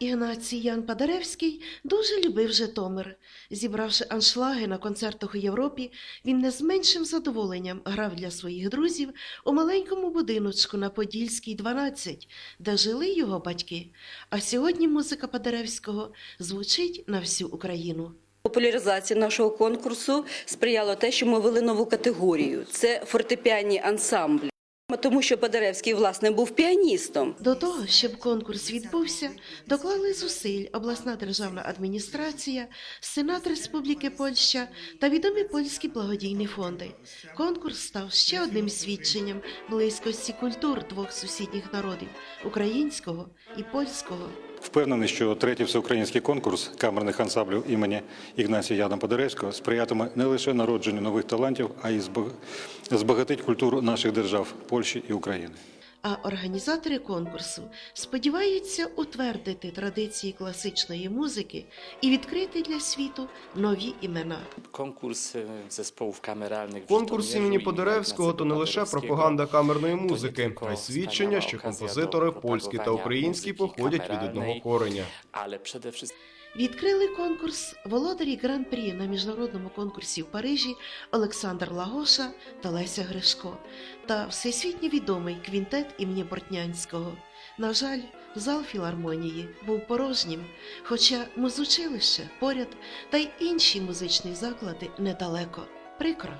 Ігнацій Ян Падаревський дуже любив Житомир. Зібравши аншлаги на концертах у Європі, він не з меншим задоволенням грав для своїх друзів у маленькому будиночку на Подільській, 12, де жили його батьки. А сьогодні музика Падаревського звучить на всю Україну. Популяризації нашого конкурсу сприяло те, що ми ввели нову категорію це фортепіанні ансамблі. Тому що Падаревський, власне, був піаністом. До того, щоб конкурс відбувся, доклали зусиль обласна державна адміністрація, Сенат Республіки Польща та відомі польські благодійні фонди. Конкурс став ще одним свідченням близькості культур двох сусідніх народів українського і польського. Впевнений, що третій всеукраїнський конкурс камерних ансамблів імені Ігнація Яна Подеревського сприятиме не лише народженню нових талантів, а й збаг- збагатить культуру наших держав Польщі і України. А організатори конкурсу сподіваються утвердити традиції класичної музики і відкрити для світу нові імена. Zespołów kameralnych. w Конкурс імені Подеревського то не лише пропаганда камерної музики, а й свідчення, що композитори польські та українські походять від одного кореня. Wszystkim Відкрили конкурс володарі гран-прі на міжнародному конкурсі в Парижі Олександр Лагоша та Леся Гришко та всесвітньо відомий квінтет імені Бортнянського. На жаль, зал філармонії був порожнім, хоча музучилище поряд та й інші музичні заклади недалеко. Прикро.